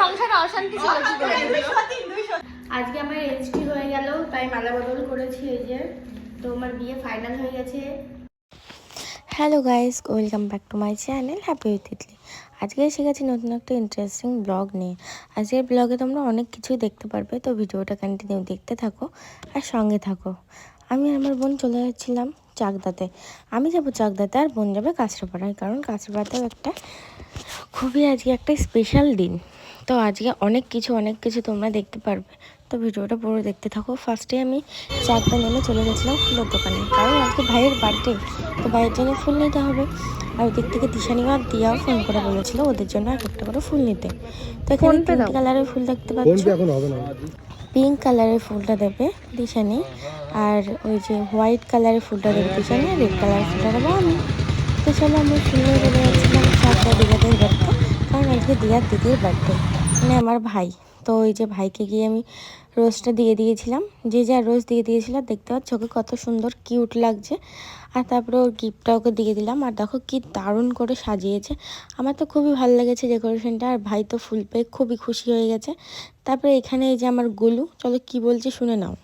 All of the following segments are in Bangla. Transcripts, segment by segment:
সংসারে অশান্তি ছিল আজকে আমার হয়ে গেল তাই মালা বদল করেছি এই যে। তো আমার বিয়ে ফাইনাল হয়ে গেছে। Hello guys welcome back to my channel happy with Italy আজকে এসে গেছি নতুন একটা ইন্টারেস্টিং ব্লগ নিয়ে। আজকের ব্লগে তোমরা অনেক কিছুই দেখতে পারবে তো ভিডিওটা কন্টিনিউ দেখতে থাকো আর সঙ্গে থাকো। আমি আমার বোন চলে যাচ্ছিলাম। চাকদাতে। আমি যাব চাকদাতে আর বোন যাবে কাঁচরাপাড়ায় কারণ কাঁচরাপাড়াতেও একটা খুবই আজকে একটা স্পেশাল দিন। তো আজকে অনেক কিছু অনেক কিছু তোমরা দেখতে পারবে। তো ভিডিওটা পুরো দেখতে থাকো। ফার্স্টে আমি চাকদা নেমে চলে গেছিলাম ফুলের দোকানে কারণ আজকে ভাইয়ের বার্থডে তো ভাইয়ের জন্য ফুল নিতে হবে। আর ওদিক থেকে দিশানি আর দিয়াও ফোন করে বলেছিল ওদের জন্য এক একটা করে ফুল নিতে। তো এখানে তিনটে কালারের ফুল দেখতে পাচ্ছ? পিঙ্ক কালারের ফুলটা দেবে দিশানি। আর ওই যে হোয়াইট কালারের ফুলটা দেবে দিশানি আর রেড কালারের ফুলটা দেবো আমি। তো চলো আমি নিয়ে চলে যাচ্ছিলাম চারটা দিঘাদের বার্থডে কারণ আজকে দিঘার দিদির বার্থডে মানে আমার ভাই। তো ওই যে ভাইকে গিয়ে আমি রোজটা দিয়ে দিয়েছিলাম। যে যা রোজ দিয়ে দিয়েছিলাম দেখতে পাচ্ছ ওকে কত সুন্দর কিউট লাগছে। আর তারপরে ওর গিফটটা ওকে দিয়ে দিলাম। আর দেখো কি দারুণ করে সাজিয়েছে। আমার তো খুবই ভালো লেগেছে ডেকোরেশনটা আর ভাই তো ফুল পেয়ে খুবই খুশি হয়ে গেছে। তারপরে এখানে এই যে আমার গোলু। চলো কি বলছে শুনে নাও।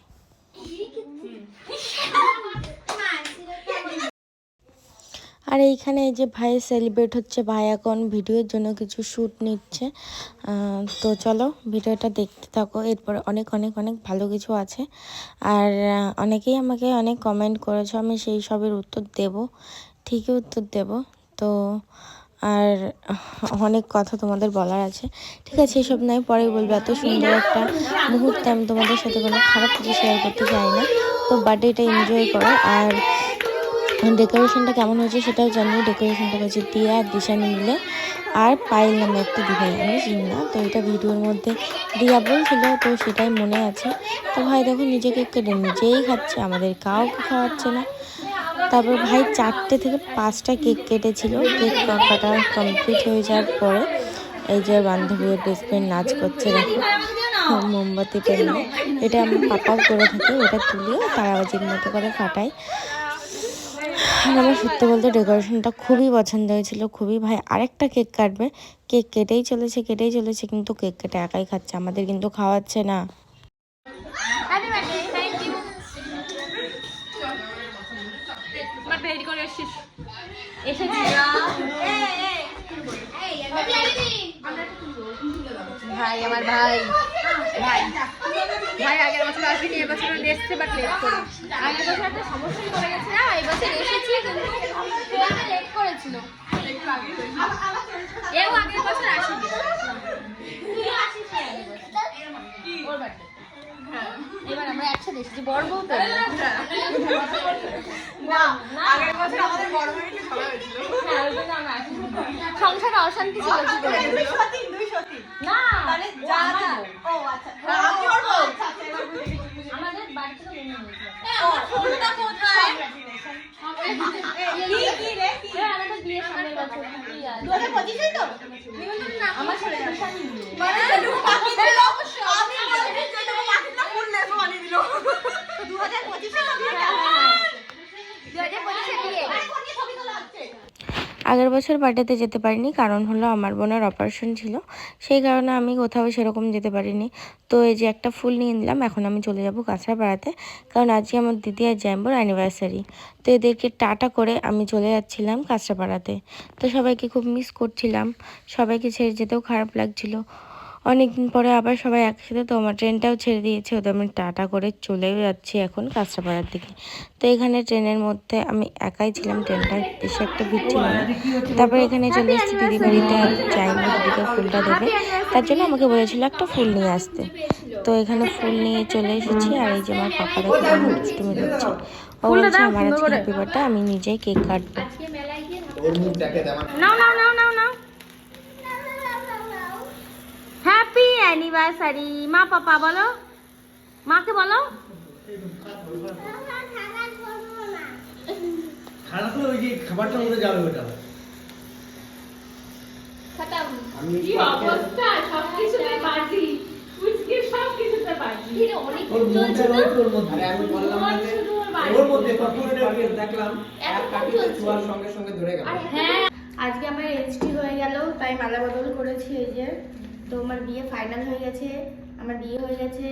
আর এইখানে এই যে ভাইয়ের সেলিব্রেট হচ্ছে, ভাই এখন ভিডিওর জন্য কিছু শ্যুট নিচ্ছে। তো চলো ভিডিওটা দেখতে থাকো। এরপরে অনেক অনেক অনেক ভালো কিছু আছে। আর অনেকেই আমাকে অনেক কমেন্ট করেছ, আমি সেই সবের উত্তর দেব। ঠিকই উত্তর দেব। তো, আর অনেক কথা তোমাদের বলার আছে। ঠিক আছে, এসব নয়, পরে বলব। এত সুন্দর একটা মুহূর্তে আমি তোমাদের সাথে কোনো খারাপ কিছু শেয়ার করতে চাই না। তো বার্থডেটা এনজয় করো। আর ডেকোরেশনটা কেমন হয়েছে সেটাও জানি ডেকোরেশনটা করেছে দিয়া আর দিশানি মিলে। আর পায়েল নামে একটা দিভাই আমি চিনি না, তো এটা ভিডিওর মধ্যে দিয়া বলছিল, তো সেটাই মনে আছে। তো ভাই দেখো, নিজেকে কেটে নিজেই খাচ্ছে আমাদের কাউকে খাওয়াচ্ছে না। তারপর ভাই চারটে থেকে পাঁচটা কেক কেটেছিল। কেক কাটা কমপ্লিট হয়ে যাওয়ার পরে এই যে বান্ধবী বেস্ট ফ্রেন্ড নাচ করছে, দেখো। মোমবাতি টেনে। এটা আমার পাপাও করে থাকে, ওটা তুলে তারাবাজির মতো করে ফাটাই আর আমার সত্যি বলতে ডেকোরেশনটা খুবই পছন্দ হয়েছিল খুবই। ভাই আরেকটা কেক কাটবে। কেক কেটেই চলেছে কেটেই চলেছে কিন্তু কেক কেটে একাই খাচ্ছে আমাদের কিন্তু খাওয়াচ্ছে না। ভাই আমার ভাই। ভাই। ভাই আগের বছর আসেনি এবছর এসছে বাট লেট করে আগের বছর একটা সমস্যায় পড়ে গেছে না এবছর এসেছি কিন্তু লেট করেছিল। এও আগের বছর আসেনি। এবার আমরা একসাথে এসেছি বড় বউ তো। আগের বছর আমাদের বড় বাড়িতে সবাই হয়েছিল। হ্যাঁ। সংসারে অশান্তি ছিল কি করে? না তাহলে যা। ও আচ্ছা। আমার সাথে চলে যাবে। বিশালই বিয়ে। মানে যেটুকু বাকি ছিল, আমি বলছি যেটুকু বাকি ছিল, ফুল নেব বানিয়ে দিল। দু হাজার পঁচিশে হবে এটা? দু হাজার পঁচিশে বিয়ে। আরে, কোন কি ছবি তোলা হচ্ছে? আগের বছর বার্থডেতে যেতে পারিনি, কারণ হলো আমার বোনের অপারেশন ছিল। সেই কারণে আমি কোথাও সেরকম যেতে পারিনি। তো এই যে একটা ফুল নিয়ে নিলাম, এখন আমি চলে যাব কাঁচড়াপাড়াতে কারণ আজকে আমার দিদি আর জ্যাম্বোর অ্যানিভার্সারি তো এদেরকে টাটা করে আমি চলে যাচ্ছিলাম কাঁচড়াপাড়াতে তো সবাইকে খুব মিস করছিলাম। সবাইকে ছেড়ে যেতেও খারাপ লাগছিল। অনেকদিন পরে আবার সবাই একসাথে তো আমার ট্রেনটাও ছেড়ে দিয়েছে ওদের আমি টাটা করে চলেও যাচ্ছি এখন কাঁচরাপাড়ার দিকে। তো এখানে ট্রেনের মধ্যে আমি একাই ছিলাম ট্রেনটা বেশি একটা ভিড় ছিল না। তারপরে এখানে চলে এসেছি দিদি বাড়িতে যাইনি দিদিকে ফুলটা দেবে। তার জন্য আমাকে বলেছিল একটা ফুল নিয়ে আসতে। তো এখানে ফুল নিয়ে চলে এসেছি আর এই যে আমার পাপা দেখে দুষ্টুমি করছে। ও বলছে আমার আজকে হ্যাপি বার্থডে আমি নিজেই কেক কাটবো। নাও নাও নাও নাও নাও হ্যাপি অ্যানিভার্সারি মা পাপা বলো। মাকে বলো। খারাপ হলে ওই যে খাবারটার মধ্যে যাবে ওটা। আমি ওর মধ্যে রয়েছে ওর মধ্যে। আরে আমি বললাম ওর মধ্যে কর্পোরেটের দেখলাম। এক কাটিতে ছোঁয়ার সঙ্গে সঙ্গে ধরে গেল। হ্যাঁ। আজকে আমার এনএসটি হয়ে গেল তাই মালা বদল করেছি এই যে। তো আমার বিয়ে ফাইনাল হয়ে গেছে আমার বিয়ে হয়ে গেছে।